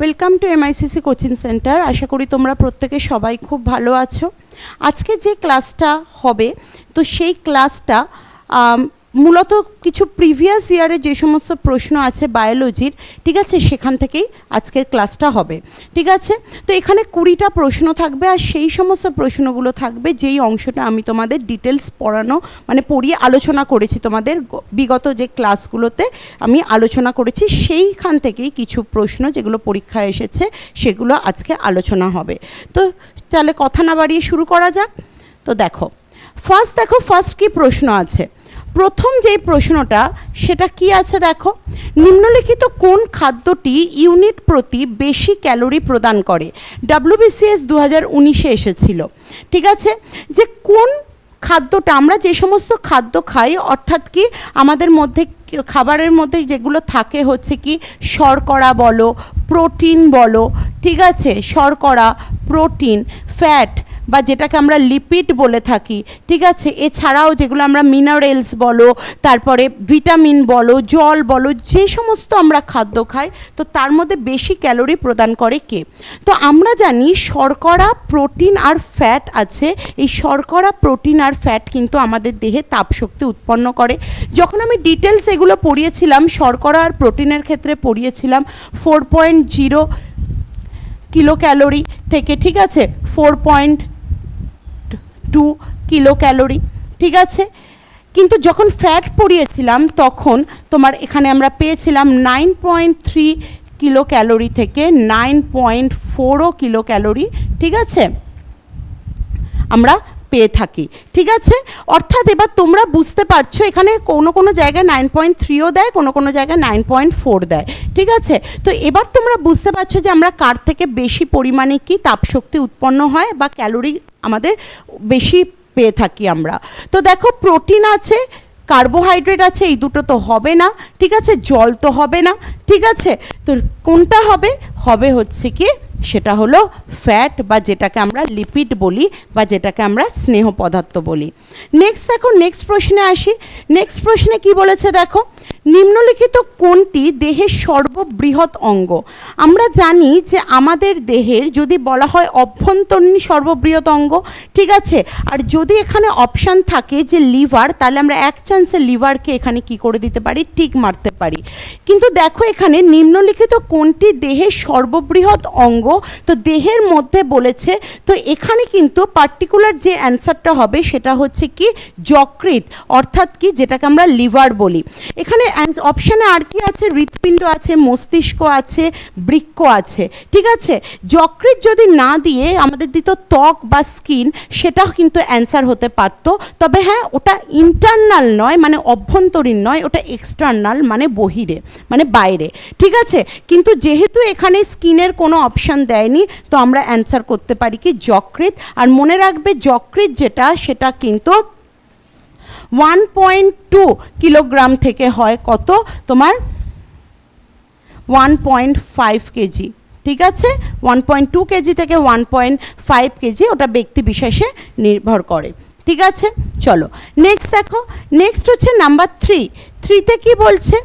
Welcome to MICC coaching centre আশা করি তোমরা প্রত্যেকে সবাই খুব ভালো আছো। আজকে যে ক্লাসটা হবে, তো সেই ক্লাসটা মূলত কিছু প্রিভিয়াস ইয়ারে যে সমস্ত প্রশ্ন আছে বায়োলজির ঠিক আছে, সেখান থেকেই আজকের ক্লাসটা হবে, ঠিক আছে? তো এখানে কুড়িটা প্রশ্ন থাকবে আর সেই সমস্ত প্রশ্নগুলো থাকবে, যেই অংশটা আমি তোমাদের ডিটেলস পড়ানো মানে পড়িয়ে আলোচনা করেছি তোমাদের বিগত যে ক্লাসগুলোতে আমি আলোচনা করেছি, সেইখান থেকেই কিছু প্রশ্ন যেগুলো পরীক্ষায় এসেছে, সেগুলো আজকে আলোচনা হবে। তো তাহলে কথা না বাড়িয়ে শুরু করা যাক। তো দেখো ফার্স্ট দেখো ফার্স্ট কি প্রশ্ন আছে? প্রথম যেই প্রশ্নটা, সেটা কি আছে দেখো? নিম্নলিখিত কোন খাদ্যটি ইউনিট প্রতি বেশি ক্যালোরি প্রদান করে? ডাব্লিউবিসিএস দু হাজার উনিশে এসেছিল। ঠিক আছে? যে কোন খাদ্যটা, আমরা যে সমস্ত খাদ্য খাই, অর্থাৎ কি আমাদের মধ্যে খাবারের মধ্যে যেগুলো থাকে হচ্ছে কি শর্করা বলো, প্রোটিন বলো, ঠিক আছে? শর্করা, প্রোটিন, ফ্যাট বা যেটাকে আমরা লিপিড বলে থাকি, ঠিক আছে? এছাড়াও যেগুলো আমরা মিনারেলস বলো, তারপরে ভিটামিন বলো, জল বলো, যে সমস্ত আমরা খাদ্য খাই, তো তার মধ্যে বেশি ক্যালোরি প্রদান করে কে? তো আমরা জানি শর্করা প্রোটিন আর ফ্যাট আছে। এই শর্করা প্রোটিন আর ফ্যাট কিন্তু আমাদের দেহে তাপশক্তি উৎপন্ন করে। যখন আমি ডিটেলস এগুলো পড়িয়েছিলাম, শর্করা আর প্রোটিনের ক্ষেত্রে পড়িয়েছিলাম four point zero kilo calorie থেকে, ঠিক আছে? Four point two kilo calorie ঠিক আছে? কিন্তু যখন ফ্যাট পড়িয়েছিলাম, তখন তোমার এখানে আমরা পেয়েছিলাম nine point three kilo calorie থেকে নাইন পয়েন্ট ফোরও কিলো ক্যালোরি ঠিক আছে? আমরা পেয়ে থাকি, ঠিক আছে? অর্থাৎ এবার তোমরা বুঝতে পারছ এখানে কোনো কোনো জায়গায় নাইন পয়েন্ট থ্রিও দেয়, কোনো কোনো জায়গায় নাইন পয়েন্ট ফোর দেয়, ঠিক আছে? তো এবার তোমরা বুঝতে পারছ যে আমরা কার থেকে বেশি পরিমাণে কি তাপশক্তি উৎপন্ন হয় বা ক্যালোরি আমাদের বেশি পেয়ে থাকি আমরা। তো দেখো প্রোটিন আছে, কার্বোহাইড্রেট আছে, এই দুটো তো হবে না, ঠিক আছে? জল তো হবে না, ঠিক আছে? তো কোনটা হবে? হবে হচ্ছে কি সেটা হলো ফ্যাট বা যেটাকে আমরা লিপিড বলি বা যেটাকে আমরা স্নেহ পদার্থ বলি। নেক্সট দেখো নেক্সট প্রশ্নে আসি। নেক্সট প্রশ্নে কি বলেছে দেখো? নিম্নলিখিত কোনটি দেহের সর্ববৃহৎ অঙ্গ? আমরা জানি যে আমাদের দেহের যদি বলা হয় অভ্যন্তরীণ সর্ববৃহৎ অঙ্গ, ঠিক আছে? আর যদি এখানে অপশান থাকে যে লিভার তাহলে আমরা এক চান্সে লিভারকে এখানে কি করে দিতে পারি? টিক মারতে পারি। কিন্তু দেখো এখানে নিম্নলিখিত কোনটি দেহের সর্ববৃহৎ অঙ্গ? তো দেহের মধ্যে বলেছে, তো এখানে কিন্তু পার্টিকুলার যে অ্যান্সারটা হবে সেটা হচ্ছে কি যকৃৎ, অর্থাৎ কি যেটাকে আমরা লিভার বলি। এখানে অপশানে আর কি আছে? হৃৎপিণ্ড আছে, মস্তিষ্ক আছে, বৃক্ক আছে। ঠিক আছে? যকৃৎ যদি না দিয়ে আমাদের দিত ত্বক বা স্কিন, সেটাও কিন্তু অ্যান্সার হতে পারত। তবে হ্যাঁ ওটা ইন্টারনাল নয় মানে অভ্যন্তরীণ নয়, ওটা এক্সটার্নাল মানে বহিরে মানে বাইরে। ঠিক আছে? কিন্তু যেহেতু এখানে স্কিনের কোনো অপশান দেয়নি, তো আমরা অ্যান্সার করতে পারি কি যকৃৎ। আর মনে রাখবে যকৃৎ যেটা, সেটা কিন্তু ওয়ান পয়েন্ট টু কিলোগ্রাম থেকে হয় কত? তোমার ওয়ান পয়েন্ট ফাইভ কেজি ঠিক আছে? ওয়ান পয়েন্ট টু কেজি থেকে ওয়ান পয়েন্ট ফাইভ কেজি ওটা ব্যক্তি বিশেষে নির্ভর করে। ঠিক আছে? চলো। নেক্সট দেখো। নেক্সট হচ্ছে নাম্বার থ্রি থ্রিতে কি বলছে?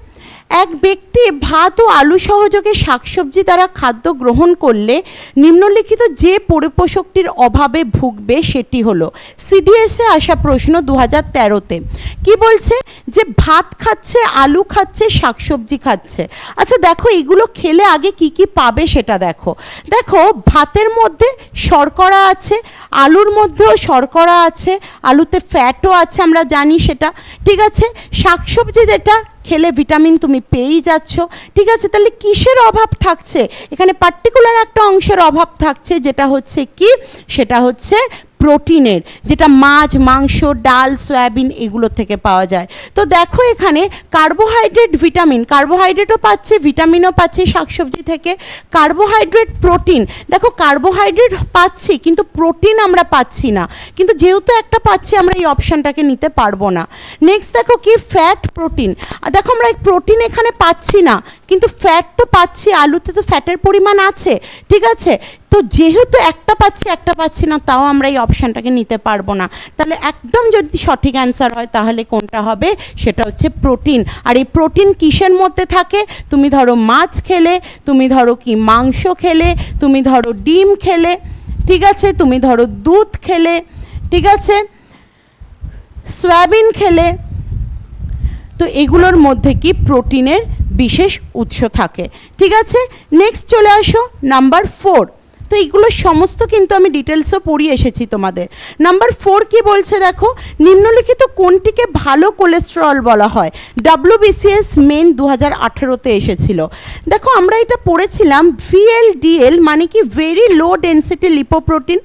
এক ব্যক্তি ভাত ও আলু সহযোগে শাকসবজি দ্বারা খাদ্য গ্রহণ করলে নিম্নলিখিত যে পরিপোষকটির অভাবে ভুগবে সেটি হলো সিডিএসে আসা প্রশ্ন দু হাজার তেরোতে। কি বলছে? যে ভাত খাচ্ছে, আলু খাচ্ছে, শাকসবজি খাচ্ছে। আচ্ছা দেখো, এগুলো খেলে আগে কি কি পাবে সেটা দেখো। দেখো, ভাতের মধ্যে শর্করা আছে, আলুর মধ্যেও শর্করা আছে, আলুতে ফ্যাটও আছে আমরা জানি সেটা। ঠিক আছে? শাকসবজি যেটা খেলে ভিটামিন তুমি পেয়েই যাচ্ছ। ঠিক আছে, তাহলে কিসের অভাব থাকছে? এখানে পার্টিকুলার একটা অংশের অভাব থাকছে, যেটা হচ্ছে কি? সেটা হচ্ছে প্রোটিনের, যেটা মাছ, মাংস, ডাল, সয়াবিন এগুলো থেকে পাওয়া যায়। তো দেখো এখানে কার্বোহাইড্রেট ভিটামিন, কার্বোহাইড্রেটও পাচ্ছে, ভিটামিনও পাচ্ছে শাকসবজি থেকে। কার্বোহাইড্রেট প্রোটিন, দেখো কার্বোহাইড্রেট পাচ্ছি কিন্তু প্রোটিন আমরা পাচ্ছি না। কিন্তু যেহেতু একটা পাচ্ছি, আমরা এই অপশানটাকে নিতে পারব না। নেক্সট দেখো কি? ফ্যাট প্রোটিন দেখো আমরা প্রোটিন এখানে পাচ্ছি না, কিন্তু ফ্যাট তো পাচ্ছি, আলুতে তো ফ্যাটের পরিমাণ আছে, ঠিক আছে? তো যেহেতু একটা পাচ্ছি একটা পাচ্ছি না, তাও আমরা এই অপশানটাকে নিতে পারব না। তাহলে একদম যদি সঠিক অ্যান্সার হয়, তাহলে কোনটা হবে? সেটা হচ্ছে প্রোটিন আর এই প্রোটিন কিসের মধ্যে থাকে? তুমি ধরো মাছ খেলে, তুমি ধরো কি মাংস খেলে, তুমি ধরো ডিম খেলে, ঠিক আছে? তুমি ধরো দুধ খেলে, ঠিক আছে? সয়াবিন খেলে। তো এগুলোর মধ্যে কি প্রোটিনের বিশেষ উৎস থাকে? ঠিক আছে? নেক্সট চলে আসো নাম্বার ফোর তো এইগুলো সমস্ত কিন্তু আমি ডিটেলসও পড়িয়ে এসেছি তোমাদের। নাম্বার ফোর কি বলছে দেখো? নিম্নলিখিত কোনটিকে ভালো কোলেস্টেরল বলা হয়? ডাব্লিউবিসিএস মেন দু হাজার আঠেরোতে এসেছিল। দেখো, আমরা এটা পড়েছিলাম ভিএলডিএল মানে কি very low density lipoprotein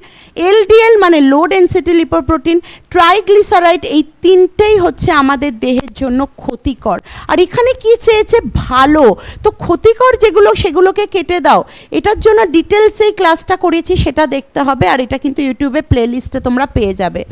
LDL মানে লো ডেন্সিটি লিপোপ্রোটিন ট্রাইগ্লিসারাইড এই তিনটেই হচ্ছে আমাদের দেহের জন্য ক্ষতিকর। আর এখানে কি চেয়েছে? ভালো। তো ক্ষতিকর যেগুলো, সেগুলোকে কেটে দাও। এটার জন্য ডিটেলস এই ক্লাসটা করেছি সেটা দেখতে হবে আর এটা কিন্তু ইউটিউবে প্লেলিস্টে তোমরা পেয়ে যাবে।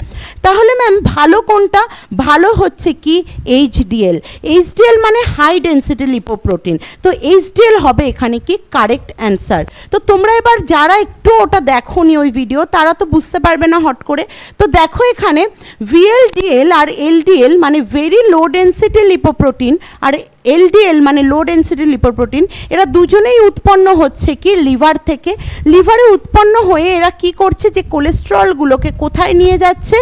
তাহলে ম্যাম ভালো কোনটা? ভালো হচ্ছে কি? এইচডিএল এইচডিএল মানে হাই ডেন্সিটি লিপোপ্রোটিন তো এইচডিএল হবে এখানে কি? কারেক্ট অ্যান্সার তো তোমরা এবার যারা একটু ওটা দেখোনি ওই ভিডিও তারা তো বুঝতে পারবে না হট করে। তো দেখো এখানে ভিএলডিএল আর এলডিএল মানে ভেরি লো ডেন্সিটি লিপোপ্রোটিন আর এলডিএল মানে লো ডেন্সিটি লিপোপ্রোটিন এরা দুজনেই উৎপন্ন হচ্ছে কি লিভার থেকে। লিভারে উৎপন্ন হয়ে এরা কি করছে যে কোলেস্ট্রলগুলোকে কোথায় নিয়ে যাচ্ছে?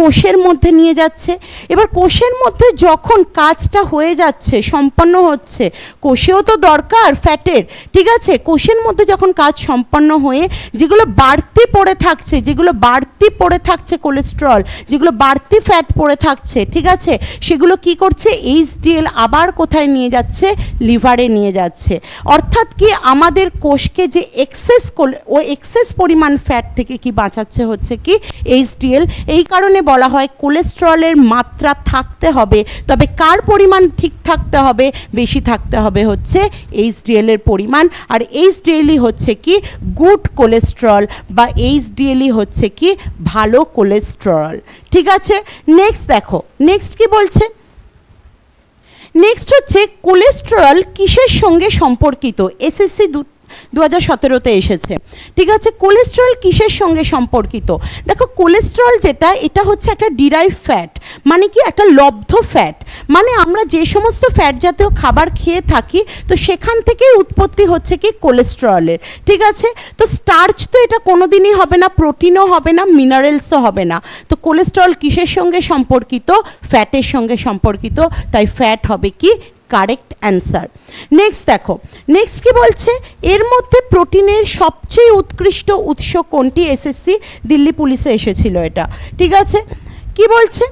কোষের মধ্যে নিয়ে যাচ্ছে। এবার কোষের মধ্যে যখন কাজটা হয়ে যাচ্ছে, সম্পন্ন হচ্ছে, কোষেও তো দরকার ফ্যাটের, ঠিক আছে? কোষের মধ্যে যখন কাজ সম্পন্ন হয়ে, যেগুলো বাড়তি পড়ে থাকছে, যেগুলো বাড়তি পড়ে থাকছে কোলেস্ট্রল, যেগুলো বাড়তি ফ্যাট পড়ে থাকছে, ঠিক আছে? সেগুলো কি করছে? এইচডিএল আবার কোথায় নিয়ে যাচ্ছে? লিভারে নিয়ে যাচ্ছে। অর্থাৎ কি আমাদের কোষকে যে এক্সেস ও এক্সেস পরিমাণ ফ্যাট থেকে কি বাঁচাচ্ছে হচ্ছে কি? এইচডিএল, এই কারণে বলা হয় কোলেস্ট্রলের মাত্রা থাকতে হবে, তবে কার পরিমাণ ঠিক থাকতে হবে, বেশি থাকতে হবে হচ্ছে এইচডিএল এর পরিমাণ। আর এইচডিএলই হচ্ছে কি? গুড কোলেস্ট্রল বা এইচডিএলই হচ্ছে কি? ভালো কোলেস্ট্রল। ঠিক আছে? নেক্সট দেখো। নেক্সট কি বলছে? নেক্সট হচ্ছে কোলেস্টেরল কিসের সঙ্গে সম্পর্কিত? এসএসসি দু দু হাজার সতেরোতে এসেছে। ঠিক আছে কোলেস্ট্রল কিসের সঙ্গে সম্পর্কিত? দেখো কোলেস্ট্রল যেটা, এটা হচ্ছে একটা ডিরাইভ ফ্যাট মানে কি? একটা লব্ধ ফ্যাট মানে আমরা যে সমস্ত ফ্যাট জাতীয় খাবার খেয়ে থাকি, তো সেখান থেকেই উৎপত্তি হচ্ছে কি? কোলেস্ট্রলের ঠিক আছে? তো স্টার্চ তো এটা কোনো দিনই হবে না প্রোটিনও হবে না মিনারেলসও হবে না। তো কোলেস্ট্রল কিসের সঙ্গে সম্পর্কিত? ফ্যাটের সঙ্গে সম্পর্কিত। তাই ফ্যাট হবে কি? কারেক্ট অ্যান্সার নেক্সট দেখো নেক্সট কি বলছে? এর মধ্যে প্রোটিনের সবচেয়ে উৎকৃষ্ট উৎস কোনটি? এসএসসি দিল্লি পুলিশে এসেছিল এটা। ঠিক আছে? কি বলছে?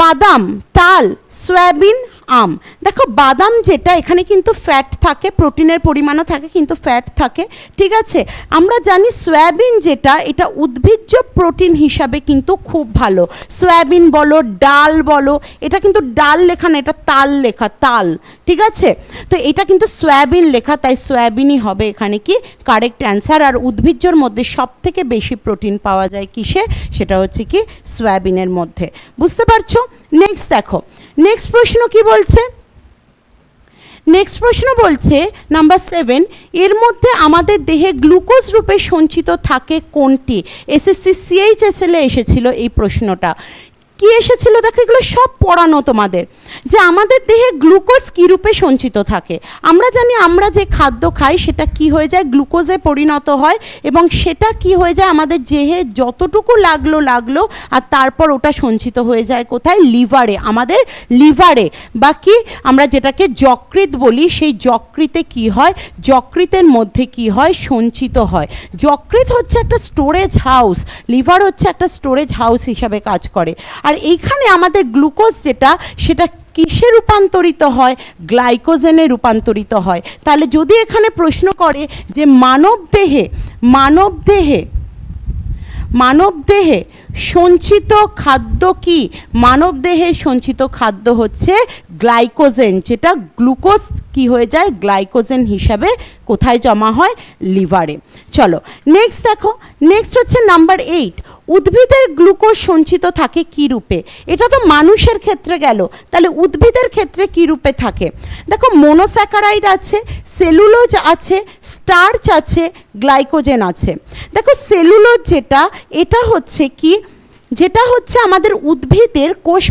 বাদাম, তাল, সয়াবিন আম। দেখো, বাদাম যেটা, এখানে কিন্তু ফ্যাট থাকে, প্রোটিনের পরিমাণও থাকে, কিন্তু ফ্যাট থাকে, ঠিক আছে? আমরা জানি সয়াবিন যেটা, এটা উদ্ভিজ্জ প্রোটিন হিসাবে কিন্তু খুব ভালো। সয়াবিন বলো, ডাল বলো, এটা কিন্তু ডাল লেখা না, এটা তাল লেখা, তাল, ঠিক আছে? তো এটা কিন্তু সয়াবিন লেখা, তাই সয়াবিনই হবে এখানে কি? কারেক্ট অ্যান্সার আর উদ্ভিজ্জর মধ্যে সব থেকে বেশি প্রোটিন পাওয়া যায় কিসে? সেটা হচ্ছে কি সয়াবিনের মধ্যে। বুঝতে পারছ? নেক্সট দেখো নেক্সট প্রশ্ন কি বলছে? নেক্সট প্রশ্ন বলছে নাম্বার সেভেন এর মধ্যে আমাদের দেহে গ্লুকোজ রূপে সঞ্চিত থাকে কোনটি? এসএসসি সিএইচএসএল এসেছিল এই প্রশ্নটা। কি এসেছিল? দেখো, এগুলো সব পড়ানো তোমাদের। যে আমাদের দেহে গ্লুকোজ কী রূপে সঞ্চিত থাকে? আমরা জানি আমরা যে খাদ্য খাই, সেটা কি হয়ে যায়? গ্লুকোজে পরিণত হয় এবং সেটা কি হয়ে যায়? আমাদের দেহে যতটুকু লাগল লাগল, আর তারপর ওটা সঞ্চিত হয়ে যায় কোথায়? লিভারে, আমাদের লিভারে। বা কি? আমরা যেটাকে যকৃত বলি, সেই যকৃতে কি হয়? যকৃতের মধ্যে কি হয়? সঞ্চিত হয়। যকৃত হচ্ছে একটা স্টোরেজ হাউস। লিভার হচ্ছে একটা স্টোরেজ হাউস হিসাবে কাজ করে। আর এইখানে আমাদের গ্লুকোজ যেটা, সেটা কিসে রূপান্তরিত হয়? গ্লাইকোজেনে রূপান্তরিত হয়। তাহলে যদি এখানে প্রশ্ন করে যে মানব দেহে মানব দেহে মানব দেহে সঞ্চিত খাদ্য কি? মানব দেহের সঞ্চিত খাদ্য হচ্ছে গ্লাইকোজেন, যেটা গ্লুকোজ কি হয়ে যায়? গ্লাইকোজেন হিসাবে কোথায় জমা হয়? লিভারে। চলো নেক্সট দেখো নেক্সট হচ্ছে নাম্বার এইট উদ্ভিদের গ্লুকোজ সঞ্চিত থাকে কি রূপে? এটা তো মানুষের ক্ষেত্রে গেল। তাহলে উদ্ভিদের ক্ষেত্রে কি রূপে থাকে? দেখো মোনোস্যাকারাইড আছে সেলুলোজ আছে স্টার্চ আছে গ্লাইকোজেন আছে। দেখো সেলুলোজ যেটা, এটা হচ্ছে কি? যেটা হচ্ছে আমাদের উদ্ভিদের কোষ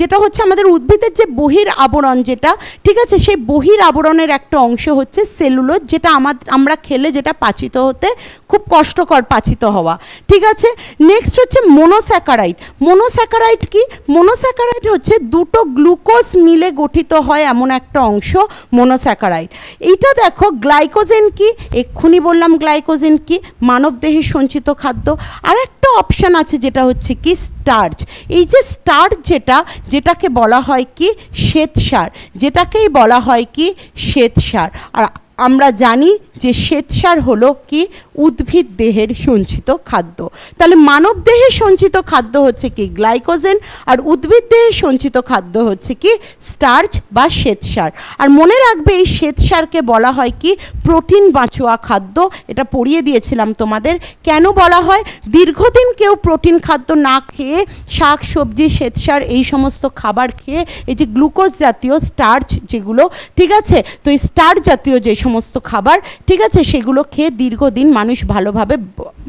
যেটা হচ্ছে আমাদের উদ্ভিদের যে বহির আবরণ যেটা, ঠিক আছে? সেই বহির আবরণের একটা অংশ হচ্ছে সেলুলোজ, যেটা আমার আমরা খেলে যেটা পাচিত হতে খুব কষ্টকর পাচিত হওয়া, ঠিক আছে? নেক্সট হচ্ছে মোনোস্যাকারাইড মোনোস্যাকারাইড কি? মোনোস্যাকারাইড হচ্ছে দুটো গ্লুকোজ মিলে গঠিত হয় এমন একটা অংশ মোনোস্যাকারাইড এইটা দেখো গ্লাইকোজেন কি? এক্ষুনি বললাম গ্লাইকোজেন কি? মানব দেহে সঞ্চিত খাদ্য। আর একটা অপশান আছে যেটা হচ্ছে কি? স্টার্চ এই যে স্টার্চ যেটা যেটাকে বলা হয় কি শ্বেত সার যেটাকেই বলা হয় কি শ্বেত সার আর আমরা জানি যে শ্বেতসার হলো কি? উদ্ভিদ দেহের সঞ্চিত খাদ্য। তাহলে মানব দেহে সঞ্চিত খাদ্য হচ্ছে কি? গ্লাইকোজেন। আর উদ্ভিদ দেহে সঞ্চিত খাদ্য হচ্ছে কি? স্টার্চ বা শ্বেতসার। আর মনে রাখবে, এই শ্বেতসারকে বলা হয় কি? প্রোটিন বাঁচোয়া খাদ্য। এটা পড়িয়ে দিয়েছিলাম তোমাদের। কেন বলা হয়? দীর্ঘদিন কেউ প্রোটিন খাদ্য না খেয়ে শাক, সবজি, শ্বেতসার এই সমস্ত খাবার খেয়ে এই যে গ্লুকোজ জাতীয় স্টার্চ যেগুলো, ঠিক আছে? তো এই স্টার্চ জাতীয় যে সমস্ত খাবার, ঠিক আছে? সেগুলো খেয়ে দীর্ঘদিন মানুষ ভালোভাবে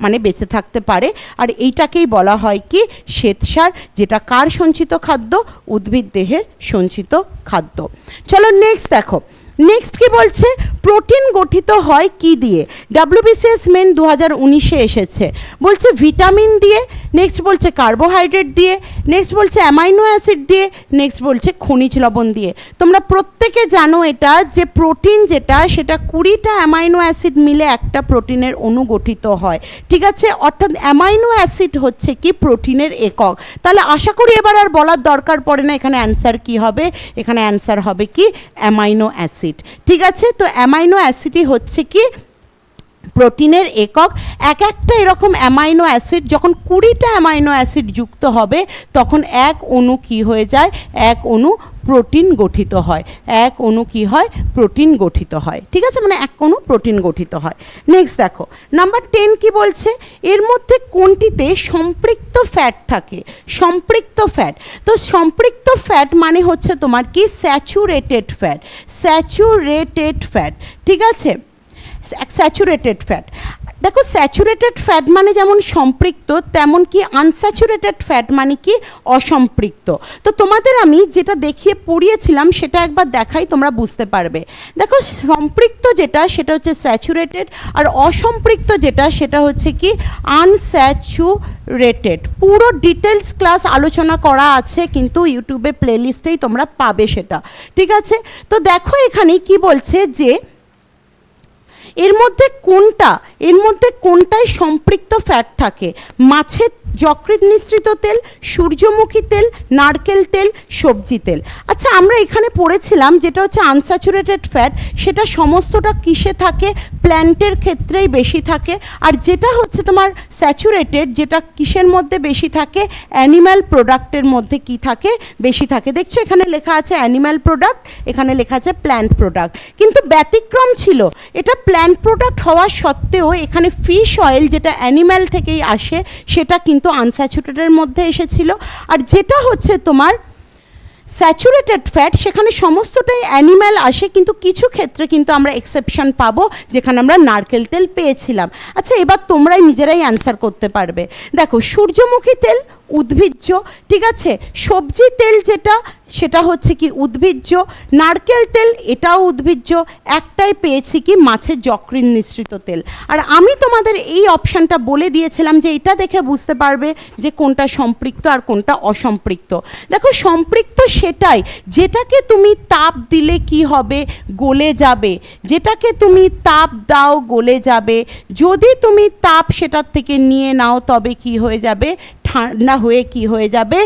মানে বেঁচে থাকতে পারে। আর এইটাকেই বলা হয় কি? শ্বেতসার যেটা কার সঞ্চিত খাদ্য? উদ্ভিদ দেহের সঞ্চিত খাদ্য। চলো নেক্সট দেখো। নেক্সট কি বলছে? প্রোটিন গঠিত হয় কি দিয়ে? ডাব্লিউবিসিএস মেন দু হাজার উনিশে এসেছে। বলছে ভিটামিন দিয়ে নেক্সট বলছে কার্বোহাইড্রেট দিয়ে নেক্সট বলছে অ্যামাইনো অ্যাসিড দিয়ে নেক্সট বলছে খনিজ লবণ দিয়ে। তোমরা প্রত্যেকে জানো এটা যে প্রোটিন যেটা, সেটা কুড়িটা অ্যামাইনো অ্যাসিড মিলে একটা প্রোটিনের অণু গঠিত হয়। ঠিক আছে? অর্থাৎ অ্যামাইনো অ্যাসিড হচ্ছে কি? প্রোটিনের একক। তাহলে আশা করি এবার আর বলার দরকার পড়ে না, এখানে অ্যান্সার কি হবে? এখানে অ্যান্সার হবে কি? অ্যামাইনো অ্যাসিড ঠিক আছে? তো অ্যামাইনো অ্যাসিডই হচ্ছে কি প্রোটিনের একক, এক একটা এরকম অ্যামাইনো অ্যাসিড, যখন কুড়িটা অ্যামাইনো অ্যাসিড যুক্ত হবে, তখন এক অণু কি হয়ে যায়? এক অণু প্রোটিন গঠিত হয়। এক অণু কি হয়? প্রোটিন গঠিত হয়। ঠিক আছে? মানে এক অণু প্রোটিন গঠিত হয়। নেক্সট দেখো। নাম্বার টেন কি বলছে? এর মধ্যে কোনটিতে সম্পৃক্ত ফ্যাট থাকে? সম্পৃক্ত ফ্যাট তো সম্পৃক্ত ফ্যাট মানে হচ্ছে তোমার কি? স্যাচুরেটেড ফ্যাট স্যাচুরেটেড ফ্যাট ঠিক আছে? স্যাচুরেটেড ফ্যাট দেখো স্যাচুরেটেড ফ্যাট মানে যেমন সম্পৃক্ত, তেমন কি আনস্যাচুরেটেড ফ্যাট মানে কি অসম্পৃক্ত। তো তোমাদের আমি যেটা দেখিয়ে পড়িয়েছিলাম, সেটা একবার দেখাই, তোমরা বুঝতে পারবে। দেখো, সম্পৃক্ত যেটা, সেটা হচ্ছে স্যাচুরেটেড আর অসম্পৃক্ত যেটা, সেটা হচ্ছে কি আনস্যাচুরেটেড পুরো ডিটেলস ক্লাস আলোচনা করা আছে, কিন্তু ইউটিউবে প্লেলিস্টেই তোমরা পাবে সেটা। ঠিক আছে? তো দেখো এখানে কি বলছে যে এর মধ্যে কোনটা, এর মধ্যে কোনটায় সম্পৃক্ত ফ্যাট থাকে? মাছের যকৃৎ মিশ্রিত তেল, সূর্যমুখী তেল, নারকেল তেল, সবজি তেল। আচ্ছা আমরা এখানে পড়েছিলাম যেটা হচ্ছে আনস্যাচুরেটেড ফ্যাট সেটা সমস্তটা কিসে থাকে? প্ল্যান্টের ক্ষেত্রেই বেশি থাকে। আর যেটা হচ্ছে তোমার স্যাচুরেটেড যেটা কিসের মধ্যে বেশি থাকে? অ্যানিম্যাল প্রোডাক্টের মধ্যে কি থাকে? বেশি থাকে। দেখছ, এখানে লেখা আছে অ্যানিম্যাল প্রোডাক্ট এখানে লেখা আছে প্ল্যান্ট প্রোডাক্ট কিন্তু ব্যতিক্রম ছিল। এটা প্ল্যান্ট প্রোডাক্ট হওয়া সত্ত্বেও এখানে ফিশ অয়েল যেটা অ্যানিম্যাল থেকেই আসে, সেটা কিন্তু আনস্যাচুরেটেডের মধ্যে এসেছিল। আর যেটা হচ্ছে তোমার স্যাচুরেটেড ফ্যাট সেখানে সমস্তটাই অ্যানিম্যাল আসে, কিন্তু কিছু ক্ষেত্রে কিন্তু আমরা এক্সেপশন পাবো, যেখানে আমরা নারকেল তেল পেয়েছিলাম। আচ্ছা এবার তোমরাই নিজেরাই অ্যান্সার করতে পারবে। দেখো, সূর্যমুখী তেল উদ্ভিজ্জ, ঠিক আছে? সবজি তেল যেটা, সেটা হচ্ছে কি উদ্ভিজ্জ। নারকেল তেল, এটাও উদ্ভিজ্জ। একটাই পেয়েছি কি মাছের যকৃৎ মিশ্রিত তেল। আর আমি তোমাদের এই অপশানটা বলে দিয়েছিলাম যে এটা দেখে বুঝতে পারবে যে কোনটা সম্পৃক্ত আর কোনটা অসম্পৃক্ত। দেখো, সম্পৃক্ত সেটাই, যেটাকে তুমি তাপ দিলে কি হবে? গলে যাবে। যেটাকে তুমি তাপ দাও, গলে যাবে। যদি তুমি তাপ সেটার থেকে নিয়ে নাও, তবে কি হয়ে যাবে? ঠান্ডা হয়ে কি হয়ে যাবে?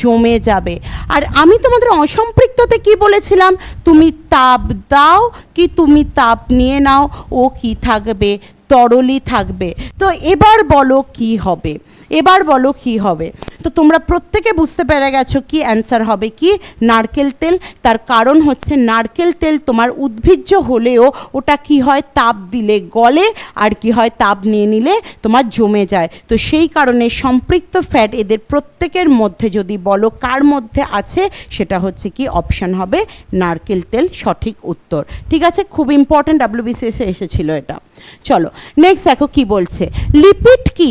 জমে যাবে। আর আমি তোমাদের অসম্পৃক্ততে কি বলেছিলাম? তুমি তাপ দাও কি তুমি তাপ নিয়ে নাও, ও কি থাকবে? তরলই থাকবে। তো এবার বলো কি হবে? এবার বলো কি হবে? তো তোমরা প্রত্যেকে বুঝতে পেরে গেছো কি অ্যান্সার হবে কি? নারকেল তেল। তার কারণ হচ্ছে নারকেল তেল তোমার উদ্ভিজ্জ হলেও ওটা কি হয়? তাপ দিলে গলে, আর কি হয়? তাপ নিয়ে নিলে তোমার জমে যায়। তো সেই কারণে সম্পৃক্ত ফ্যাট এদের প্রত্যেকের মধ্যে যদি বলো কার মধ্যে আছে, সেটা হচ্ছে কি অপশান হবে নারকেল তেল সঠিক উত্তর। ঠিক আছে? খুব ইম্পর্ট্যান্ট ডাব্লিউবিসিএসে এসেছিল এটা। চলো নেক্সট দেখো কি বলছে। লিপিড কি?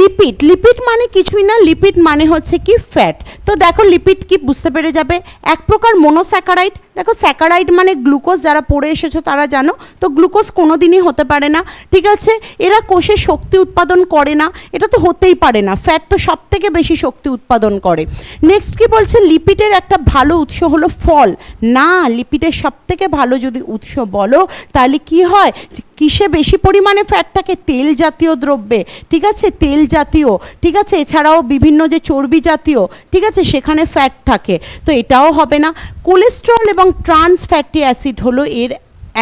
লিপিড লিপিড মানে কিছুই না, লিপিড মানে হচ্ছে কি ফ্যাট তো দেখো, লিপিড কি বুঝতে পেরে যাবে? এক প্রকার মনোস্যাকারাইড দেখো স্যাকারাইড মানে গ্লুকোজ যারা পড়ে এসেছ তারা জানো, তো গ্লুকোজ কোনো দিনই হতে পারে না, ঠিক আছে? এরা কোষে শক্তি উৎপাদন করে না, এটা তো হতেই পারে না, ফ্যাট তো সব থেকে বেশি শক্তি উৎপাদন করে। নেক্সট কি বলছে? লিপিডের একটা ভালো উৎস হলো ফল। না, লিপিডের সব থেকে ভালো যদি উৎস বলো, তাহলে কি হয়? কিসে বেশি পরিমাণে ফ্যাট থাকে? তেল জাতীয় দ্রব্যে, ঠিক আছে? তেল জাতীয়, ঠিক আছে? এছাড়াও বিভিন্ন যে চর্বি জাতীয়, ঠিক আছে? সেখানে ফ্যাট থাকে, তো এটাও হবে না। কোলেস্ট্রল এবং ট্রান্স ফ্যাটি অ্যাসিড হলো এর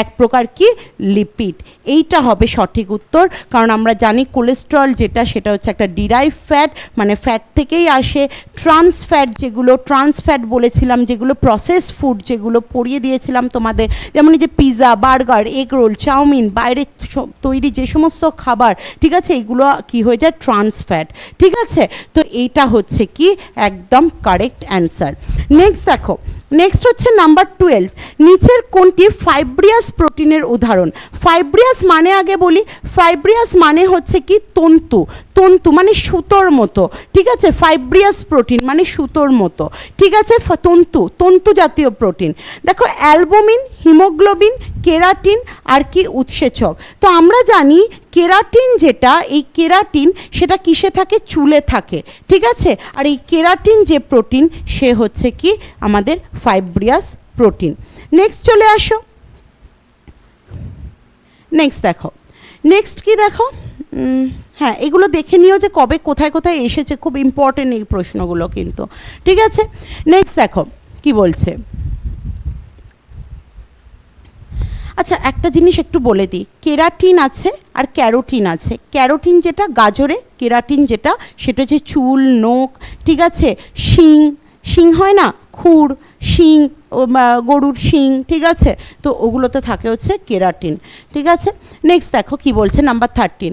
এক প্রকার কি? লিপিড এইটা হবে সঠিক উত্তর, কারণ আমরা জানি কোলেস্ট্রল যেটা, সেটা হচ্ছে একটা ডিরাইভ ফ্যাট মানে ফ্যাট থেকেই আসে। ট্রান্স ফ্যাট যেগুলো ট্রান্স ফ্যাট বলেছিলাম, যেগুলো প্রসেস ফুড যেগুলো পড়িয়ে দিয়েছিলাম তোমাদের, যেমন এই যে pizza burger egg roll chow mein বাইরে তৈরি যে সমস্ত খাবার, ঠিক আছে? এগুলো কি হয়ে যায়? ট্রান্স ফ্যাট ঠিক আছে? তো এইটা হচ্ছে কি? একদম কারেক্ট অ্যান্সার নেক্সট দেখো নেক্সট হচ্ছে নাম্বার টুয়েলভ নিচের কোনটি ফাইব্রিয়াস প্রোটিনের উদাহরণ? ফাইব্রিয়াস মানে আগে বলি ফাইব্রিয়াস মানে হচ্ছে কি? তন্তু। তন্তু মানে সুতোর মতো। ঠিক আছে? ফাইব্রিয়াস প্রোটিন মানে সুতোর মতো। ঠিক আছে? তন্তু। তন্তু জাতীয় প্রোটিন দেখো অ্যালবুমিন হিমোগ্লোবিন, কেরাটিন আর কি উৎসেচক। তো আমরা জানি কেরাটিন যেটা, এই কেরাটিন সেটা কিসে থাকে? চুলে থাকে। ঠিক আছে? আর এই কেরাটিন যে প্রোটিন, সে হচ্ছে কি? আমাদের ফাইব্রিয়াস প্রোটিন। নেক্সট চলে আসো। নেক্সট দেখো। নেক্সট কি দেখো? হ্যাঁ এগুলো দেখে নিও যে কবে, কোথায় কোথায় এসেছে। খুব ইম্পর্টেন্ট এই প্রশ্নগুলো কিন্তু। ঠিক আছে? নেক্সট দেখো, কি বলছে? আচ্ছা একটা জিনিস একটু বলে দিই। কেরাটিন আছে আর ক্যারোটিন আছে। ক্যারোটিন যেটা গাজরে, কেরাটিন যেটা, সেটা হচ্ছে চুল নোক ঠিক আছে? শিং শিং হয় না? খুর। শিং গরুর শিং, ঠিক আছে? তো ওগুলোতে থাকে হচ্ছে কেরাটিন, ঠিক আছে? নেক্সট দেখো কি বলছে নাম্বার থার্টিন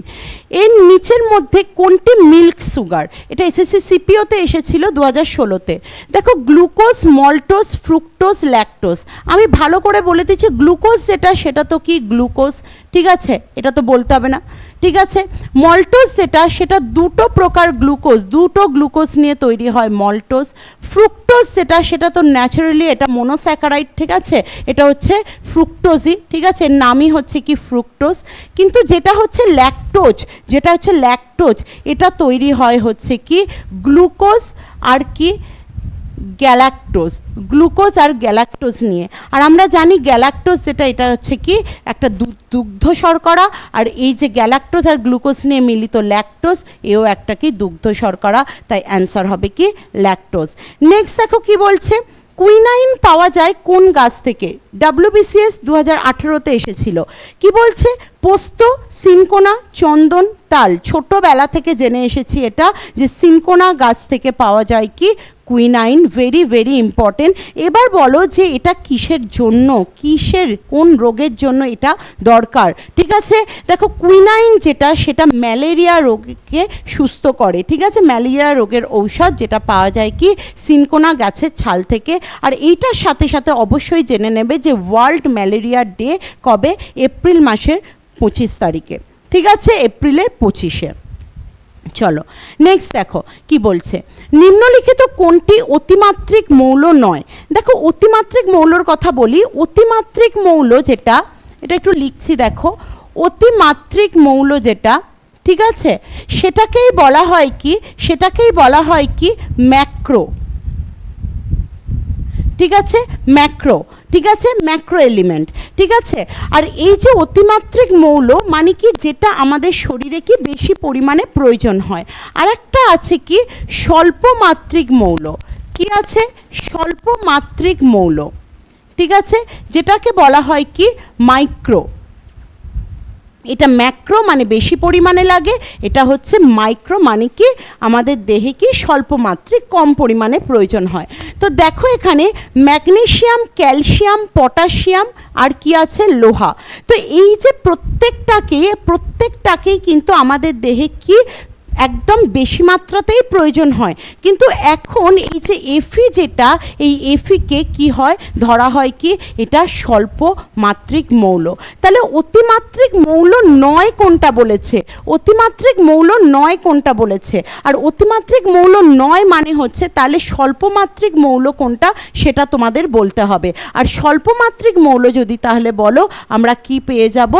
এর নিচের মধ্যে কোনটি মিল্ক সুগার এটা এসএসসি সিপিওতে এসেছিল দু হাজার ষোলোতে। দেখো গ্লুকোজ মল্টোজ ফ্রুক্টোজ ল্যাকটোজ আমি ভালো করে বলে দিচ্ছি গ্লুকোজ যেটা, সেটা তো কি গ্লুকোজ ঠিক আছে? এটা তো বলতে হবে না। ঠিক আছে? মল্টোজ যেটা, সেটা দুটো প্রকার গ্লুকোজ, দুটো গ্লুকোজ নিয়ে তৈরি হয় মল্টোজ। ফ্রুক্টোজ যেটা, সেটা তো ন্যাচারালি এটা মনোস্যাকারাইড, ঠিক আছে? এটা হচ্ছে ফ্রুক্টোজই, ঠিক আছে? নামই হচ্ছে কি ফ্রুক্টোজ। কিন্তু যেটা হচ্ছে ল্যাকটোজ, যেটা হচ্ছে ল্যাকটোজ, এটা তৈরি হয় হচ্ছে কি গ্লুকোজ আর কি গ্যালাক্টোজ, গ্লুকোজ আর গ্যালাক্টোজ নিয়ে। আর আমরা জানি গ্যালাক্টোজ যেটা, এটা হচ্ছে কি একটা দুগ্ধ শর্করা, আর এই যে গ্যালাক্টোজ আর গ্লুকোজ নিয়ে মিলিত ল্যাকটোজ, এও একটা কি দুগ্ধ শর্করা, তাই অ্যান্সার হবে কি ল্যাকটোজ। নেক্সট দেখো কি বলছে, কুইনাইন পাওয়া যায় কোন গাছ থেকে? ডাব্লিউবিসিএস দু হাজার আঠেরোতে এসেছিল। কি বলছে? পোস্ত, সিনকোনা, চন্দন, তাল। ছোটোবেলা থেকে জেনে এসেছি এটা, যে সিনকোনা গাছ থেকে পাওয়া যায় কি কুইনাইন ভেরি ভেরি ইম্পর্টেন্ট এবার বলো যে এটা কিসের জন্য, কিসের, কোন রোগের জন্য এটা দরকার? ঠিক আছে? দেখো কুইনাইন যেটা, সেটা ম্যালেরিয়া রোগকে সুস্থ করে। ঠিক আছে? ম্যালেরিয়া রোগের ঔষধ যেটা পাওয়া যায় কি? সিনকোনা গাছের ছাল থেকে। আর এইটার সাথে সাথে অবশ্যই জেনে নেবে যে ওয়ার্ল্ড ম্যালেরিয়া ডে কবে? এপ্রিল মাসের পঁচিশ তারিখে। ঠিক আছে? এপ্রিলের পঁচিশে। চলো নেক্সট দেখো, কি বলছে? নিম্নলিখিত কোনটি অতিমাত্রিক মৌল নয়? দেখো, অতিমাত্রিক মৌলর কথা বলি, অতিমাত্রিক মৌল যেটা, এটা একটু লিখছি দেখো, অতিমাত্রিক মৌল যেটা, ঠিক আছে? সেটাকেই বলা হয় কি, সেটাকেই বলা হয় কি, ম্যাক্রো। ঠিক আছে? ম্যাক্রো। ঠিক আছে? ম্যাক্রো এলিমেন্ট ঠিক আছে? আর এই যে অতিমাত্রিক মৌল মানে কি যেটা আমাদের শরীরে কি বেশি পরিমাণে প্রয়োজন হয়? আর একটা আছে কি? স্বল্পমাত্রিক মৌল। কি আছে? স্বল্পমাত্রিক মৌল। ঠিক আছে? যেটাকে বলা হয় কি? মাইক্রো এটা ম্যাক্রো মানে বেশি পরিমাণে লাগে, এটা হচ্ছে মাইক্রো মানে কি আমাদের দেহে কি স্বল্প মাত্রিক কম পরিমাণে প্রয়োজন হয়। তো দেখো এখানে ম্যাগনেশিয়াম, ক্যালসিয়াম, পটাশিয়াম আর কি আছে? লোহা। তো এই যে প্রত্যেকটাকে, প্রত্যেকটাকেই কিন্তু আমাদের দেহে কি একদম বেশি মাত্রাতেই প্রয়োজন হয়। কিন্তু এখন এই যে এফি যেটা, এই এফিকে কি হয়? ধরা হয় কি? এটা স্বল্প মাত্রিক মৌল। তাহলে অতিমাত্রিক মৌল নয় কোনটা বলেছে? অতিমাত্রিক মৌল নয় কোনটা বলেছে? আর অতিমাত্রিক মৌল নয় মানে হচ্ছে, তাহলে স্বল্পমাত্রিক মৌল কোনটা? সেটা তোমাদের বলতে হবে। আর স্বল্পমাত্রিক মৌল যদি তাহলে বলো, আমরা কি পেয়ে যাব?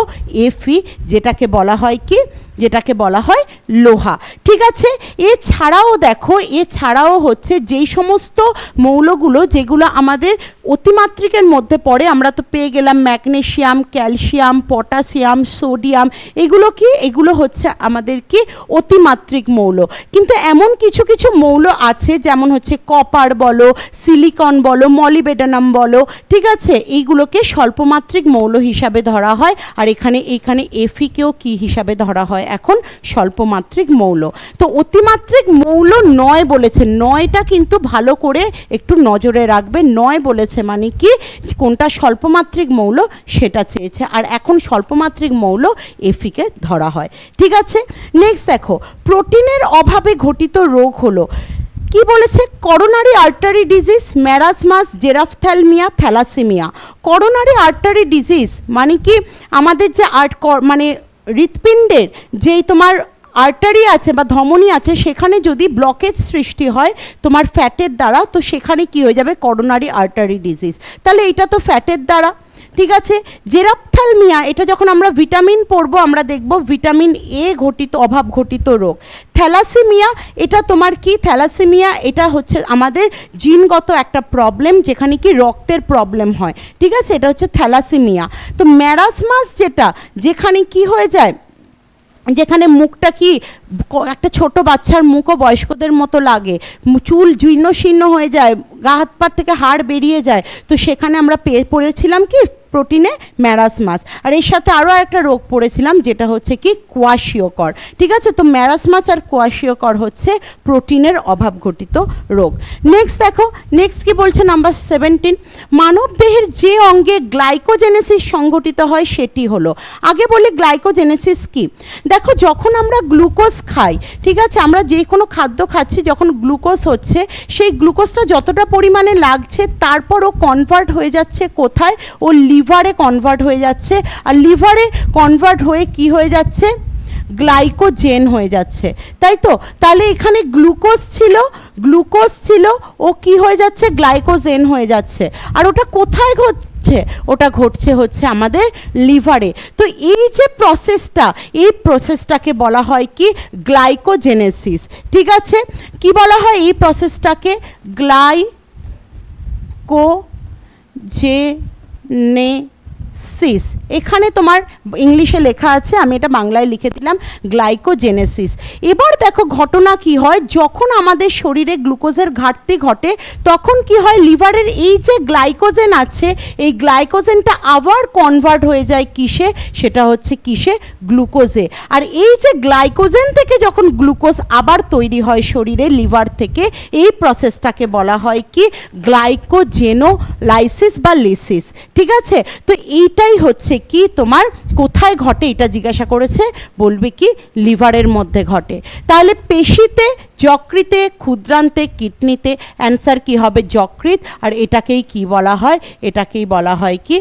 এফি যেটাকে বলা হয় কি? যেটাকে বলা হয় লোহা। ঠিক আছে? এছাড়াও দেখো, এছাড়াও হচ্ছে যেই সমস্ত মৌলগুলো যেগুলো আমাদের অতিমাত্রিকের মধ্যে পড়ে, আমরা তো পেয়ে গেলাম ম্যাগনেশিয়াম, ক্যালসিয়াম, পটাশিয়াম, সোডিয়াম, এগুলো কি? এগুলো হচ্ছে আমাদের কি? অতিমাত্রিক মৌল। কিন্তু এমন কিছু কিছু মৌল আছে, যেমন হচ্ছে কপার বলো, সিলিকন বলো, মলিবেডানাম বলো, ঠিক আছে? এইগুলোকে স্বল্পমাত্রিক মৌল হিসাবে ধরা হয়, আর এখানে এখানে এফিকেও কি হিসাবে ধরা হয়? এখন স্বল্পমাত্রিক মৌল। তো অতিমাত্রিক মৌল নয় বলেছে। নয়টা কিন্তু ভালো করে একটু নজরে রাখবে। নয় বলেছে মানে কি? কোনটা স্বল্পমাত্রিক মৌল সেটা চেয়েছে। আর এখন স্বল্পমাত্রিক মৌল এফিকে ধরা হয়। ঠিক আছে? নেক্সট দেখো। প্রোটিনের অভাবে ঘটিত রোগ হলো। কি বলেছে? Coronary artery disease marasmus xerophthalmia thalassaemia coronary artery disease মানে কি? আমাদের যে আর্ট মানে হৃৎপিণ্ডের যেই তোমার আর্টারি আছে বা ধমনী আছে, সেখানে যদি ব্লকেজ সৃষ্টি হয় তোমার ফ্যাটের দ্বারা, তো সেখানে কি হয়ে যাবে? করোনারি আর্টারি ডিজিজ তাহলে এটা তো ফ্যাটের দ্বারা। ঠিক আছে? জেরাপথ্যালমিয়া এটা যখন আমরা ভিটামিন পড়ব, আমরা দেখব ভিটামিন এ ঘটিত, অভাব ঘটিত রোগ। থ্যালাসেমিয়া, এটা তোমার কি? থ্যালাসেমিয়া, এটা হচ্ছে আমাদের জিনগত একটা প্রবলেম যেখানে কি রক্তের প্রবলেম হয়। ঠিক আছে? এটা হচ্ছে থ্যালাসেমিয়া। তো ম্যারাসমাস যেটা, যেখানে কি হয়ে যায়? যেখানে মুখটা কি একটা ছোট বাচ্চার মুখও বয়স্কদের মতো লাগে। চুল জীর্ণ শীর্ণ হয়ে যায়, গা হাত পা থেকে হাড় বেরিয়ে যায়। তো সেখানে আমরা পেয়ে পড়েছিলাম কি? প্রোটিনে ম্যারাসমাস আর এর সাথে আরও একটা রোগ পড়েছিলাম, যেটা হচ্ছে কি কোয়াশিওকর। ঠিক আছে? তো ম্যারাসমাস আর কোয়াশিওকর হচ্ছে প্রোটিনের অভাব ঘটিত রোগ। নেক্সট দেখো নেক্সট কি বলছে নাম্বার সেভেন্টিন মানব দেহের যে অঙ্গে গ্লাইকোজেনেসিস সংঘটিত হয়, সেটি হলো। আগে বলি গ্লাইকোজেনেসিস কি? দেখো, যখন আমরা গ্লুকোজ খাই, ঠিক আছে? আমরা যে কোনো খাদ্য খাচ্ছি, যখন গ্লুকোজ হচ্ছে, সেই গ্লুকোজটা যতটা পরিমাণে লাগছে, তারপরও কনভার্ট হয়ে যাচ্ছে কোথায়? ও লিভারে কনভার্ট হয়ে যাচ্ছে। আর লিভারে কনভার্ট হয়ে কি হয়ে যাচ্ছে? গ্লাইকোজেন হয়ে যাচ্ছে। তাই তো? তাহলে এখানে গ্লুকোজ ছিল গ্লুকোজ ছিল, ও কি হয়ে যাচ্ছে? গ্লাইকোজেন হয়ে যাচ্ছে। আর ওটা কোথায় ঘটছে? ওটা ঘটছে হচ্ছে আমাদের লিভারে। তো এই যে প্রসেসটা এই প্রসেসটাকে বলা হয় কি? গ্লাইকোজেনেসিস ঠিক আছে? কি বলা হয় এই প্রসেসটাকে গ্লাইকো mais জেনেসিস এখানে তোমার ইংলিশে লেখা আছে, আমি এটা বাংলায় লিখে দিলাম গ্লাইকোজেনেসিস এবার দেখো ঘটনা কি হয়, যখন আমাদের শরীরে গ্লুকোজের ঘাটতি ঘটে, তখন কি হয়, লিভারের এই যে গ্লাইকোজেন আছে, এই গ্লাইকোজেনটা আবার কনভার্ট হয়ে যায় কিসে? সেটা হচ্ছে কিসে? গ্লুকোজে। আর এই যে গ্লাইকোজেন থেকে যখন গ্লুকোজ আবার তৈরি হয় শরীরে, লিভার থেকে, এই প্রসেসটাকে বলা হয় কি? গ্লাইকোজেনোলাইসিস বা লিসিস ঠিক আছে? তো এইটাই হচ্ছে কি তোমার কোথায় ঘটে এটা জিজ্ঞাসা করেছে, বলবে কি লিভারের মধ্যে ঘটে। তাহলে পেশিতে, যকৃতে, ক্ষুদ্রান্তে, কিডনিতে অ্যান্সার কি হবে? যকৃত আর এটাকেই কি বলা হয়? এটাকেই বলা হয় কি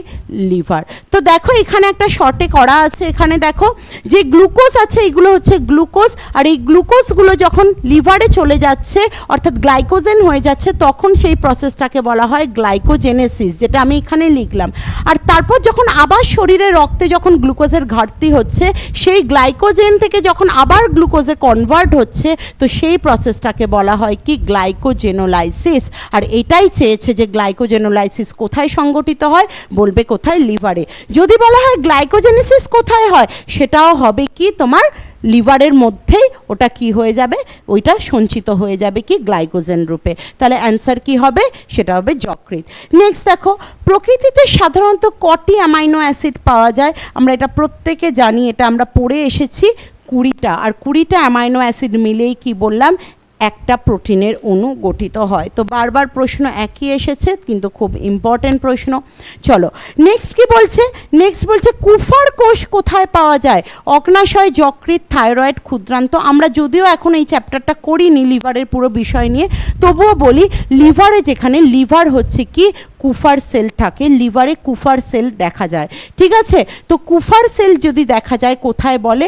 লিভার। তো দেখো এখানে একটা শর্টে করা আছে, এখানে দেখো যে গ্লুকোজ আছে, এগুলো হচ্ছে গ্লুকোজ, আর এই গ্লুকোজগুলো যখন লিভারে চলে যাচ্ছে, অর্থাৎ গ্লাইকোজেন হয়ে যাচ্ছে, তখন সেই প্রসেসটাকে বলা হয় গ্লাইকোজেনেসিস, যেটা আমি এখানে লিখলাম। আর তারপর যখন আবার শরীরে রক্তে যখন গ্লুকোজের ঘাটতি হচ্ছে, সেই গ্লাইকোজেন থেকে যখন আবার গ্লুকোজে কনভার্ট হচ্ছে, তো সেই প্রসেসটাকে বলা হয় কি? গ্লাইকোজেনোলাইসিস। আর এটাই চেয়েছে যে গ্লাইকোজেনোলাইসিস কোথায় সংগঠিত হয়? বলবে কোথায় লিভারে। যদি বলা হয় গ্লাইকোজেনেসিস কোথায় হয়, সেটাও হবে কি? তোমার লিভারের মধ্যেই ওটা কি হয়ে যাবে? ওইটা সঞ্চিত হয়ে যাবে কি? গ্লাইকোজেন রূপে। তাহলে অ্যান্সার কি হবে? সেটা হবে যকৃত নেক্সট দেখো, প্রকৃতিতে সাধারণত কটি অ্যামাইনো অ্যাসিড পাওয়া যায়? আমরা এটা প্রত্যেকে জানি, এটা আমরা পড়ে এসেছি কুড়িটা। আর কুড়িটা অ্যামাইনো অ্যাসিড মিলেই কি বললাম? একটা প্রোটিনের অণু গঠিত হয়। তো বারবার প্রশ্ন একই এসেছে, কিন্তু খুব ইম্পর্টেন্ট প্রশ্ন। চলো নেক্সট কি বলছে? নেক্সট বলছে, কুফার কোষ কোথায় পাওয়া যায়? অগ্নাশয়, যকৃৎ, থাইরয়েড, ক্ষুদ্রান্ত। আমরা যদিও এখন এই চ্যাপ্টারটা করিনি লিভারের পুরো বিষয় নিয়ে, তবুও বলি, লিভারে যেখানে লিভার হচ্ছে কি? কুফার সেল থাকে, লিভারে কুফার সেল দেখা যায়। ঠিক আছে? তো কুফার সেল যদি দেখা যায়, কোথায় বলে?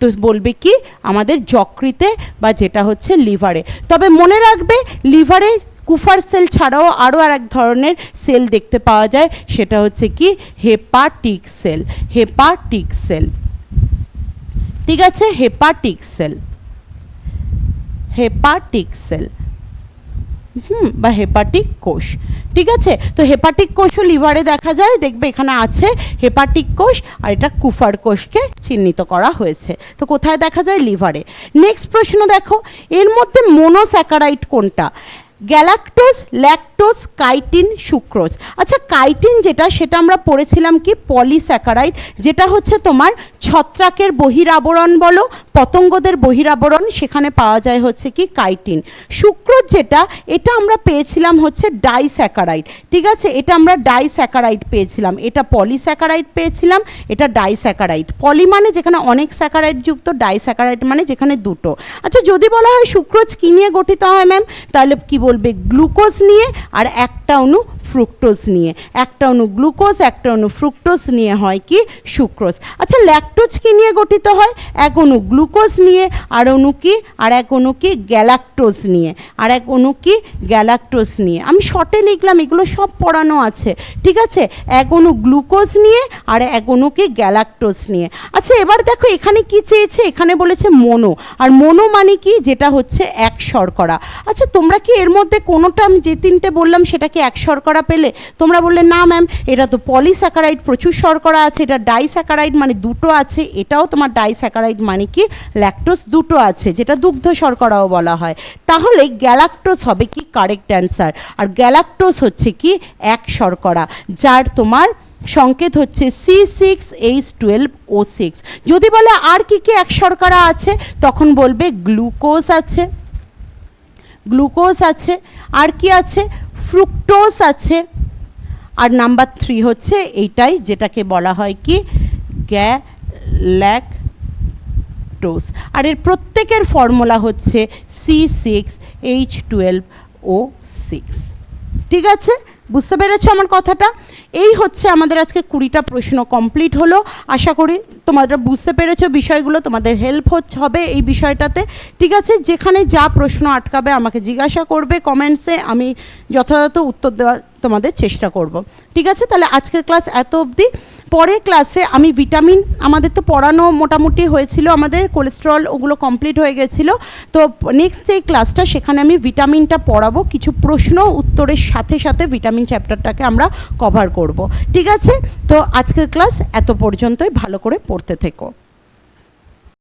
তো বলবে কি? আমাদের যকৃতে বা যেটা হচ্ছে লিভারে। তবে মনে রাখবে, লিভারে কুফার সেল ছাড়াও আরও আর এক ধরনের সেল দেখতে পাওয়া যায়, সেটা হচ্ছে কি? Hepatic cell. Hepatic cell. ঠিক আছে? Hepatic cell. Hepatic cell. হুম, বা হেপাটিক কোষ। ঠিক আছে? তো হেপাটিক কোষও লিভারে দেখা যায়। দেখবে এখানে আছে হেপাটিক কোষ আর এটা কুফার কোষকে চিহ্নিত করা হয়েছে। তো কোথায় দেখা যায়? লিভারে। নেক্সট প্রশ্ন দেখো। এর মধ্যে মোনোস্যাকারাইট কোনটা? Galactose lactose chitin, sucrose. আচ্ছা কাইটিন যেটা, সেটা আমরা পড়েছিলাম কি? পলিস্যাকারাইড, যেটা হচ্ছে তোমার ছত্রাকের বহিরাবরণ বলো, পতঙ্গদের বহিরাবরণ, সেখানে পাওয়া যায় হচ্ছে কি? কাইটিন। সুক্রোজ যেটা, এটা আমরা পেয়েছিলাম হচ্ছে ডাইস্যাকারাইড। ঠিক আছে? এটা আমরা ডাইস্যাকারাইড পেয়েছিলাম। এটা পলিস্যাকারাইড পেয়েছিলাম, এটা ডাইস্যাকারাইড। পলি মানে যেখানে অনেক স্যাকারাইড যুক্ত, ডাইস্যাকারাইড মানে যেখানে দুটো। আচ্ছা যদি বলা হয় সুক্রোজ কী নিয়ে গঠিত হয় ম্যাম তাহলে কি বলবে গ্লুকোজ নিয়ে আর একটা অণু ফ্রুক্টোজ নিয়ে। একটা অণু গ্লুকোজ একটা অণু ফ্রুক্টোজ নিয়ে হয় কি? সুক্রোজ আচ্ছা ল্যাকটোজ কি নিয়ে গঠিত হয়? এক অণু গ্লুকোজ নিয়ে, আর অণু কি? আর এক অণু কি? গ্যালাক্টোজ নিয়ে। আর এক অণু কি? গ্যালাক্টোজ নিয়ে। আমি শর্টে লিখলাম, এগুলো সব পড়ানো আছে। ঠিক আছে? এক অণু গ্লুকোজ নিয়ে, আর এক অণু কি? গ্যালাক্টোজ নিয়ে। আচ্ছা এবার দেখো, এখানে কি চেয়েছে? এখানে বলেছে মনো আর মনো মানে কি? যেটা হচ্ছে এক শর্করা। আচ্ছা তোমরা কি এর মধ্যে কোনোটা আমি যে তিনটে বললাম সেটা কি এক শর্করা পেলে? তোমরা বললে, না ম্যাম এটা তো পলিস্যাকারাইড প্রচুর শর্করা আছে, এটা ডাইস্যাকারাইড মানে দুটো আছে, এটাও তোমার ডাইস্যাকারাইড মানে কি? ল্যাকটোজ দুটো আছে, যেটা দুগ্ধ শর্করাও বলা হয়। তাহলে গ্যালাক্টোজ হবে কি? কারেক্ট অ্যান্সার আর গ্যালাক্টোজ হচ্ছে কি? এক শর্করা, যার তোমার সংকেত হচ্ছে C six H twelve O six যদি বলে, আর কি কি এক শর্করা আছে? তখন বলবে গ্লুকোজ আছে। গ্লুকোজ আছে। আর কি আছে? ফ্রুক্টোজ আছে। আর নাম্বার থ্রি হচ্ছে এইটাই, যেটাকে বলা হয় কি? গ্যাল্যাকটোজ আর এর প্রত্যেকের ফর্মুলা হচ্ছে C six H twelve O six. ঠিক আছে? বুঝতে পেরেছ আমার কথাটা? এই হচ্ছে আমাদের আজকে কুড়িটা প্রশ্ন কমপ্লিট হলো। আশা করি তোমরা বুঝতে পেরেছ বিষয়গুলো, তোমাদের হেল্প হচ্ছে, হবে এই বিষয়টাতে। ঠিক আছে, যেখানে যা প্রশ্ন আটকাবে আমাকে জিজ্ঞাসা করবে কমেন্টসে আমি যথাযথ উত্তর দেওয়ার তোমাদের চেষ্টা করব। ঠিক আছে, তাহলে আজকের ক্লাস এত অবধি। পরের ক্লাসে আমি ভিটামিন, আমাদের তো পড়ানো মোটামুটি হয়েছিল, আমাদের কোলেস্ট্রল ওগুলো কমপ্লিট হয়ে গেছিল। তো নেক্সট যে ক্লাসটা সেখানে আমি ভিটামিনটা পড়াবো, কিছু প্রশ্ন উত্তরের সাথে সাথে ভিটামিন চ্যাপ্টারটাকে আমরা কভার করব। ঠিক আছে? তো আজকের ক্লাস এত পর্যন্তই, ভালো করে পড়তে থেকো।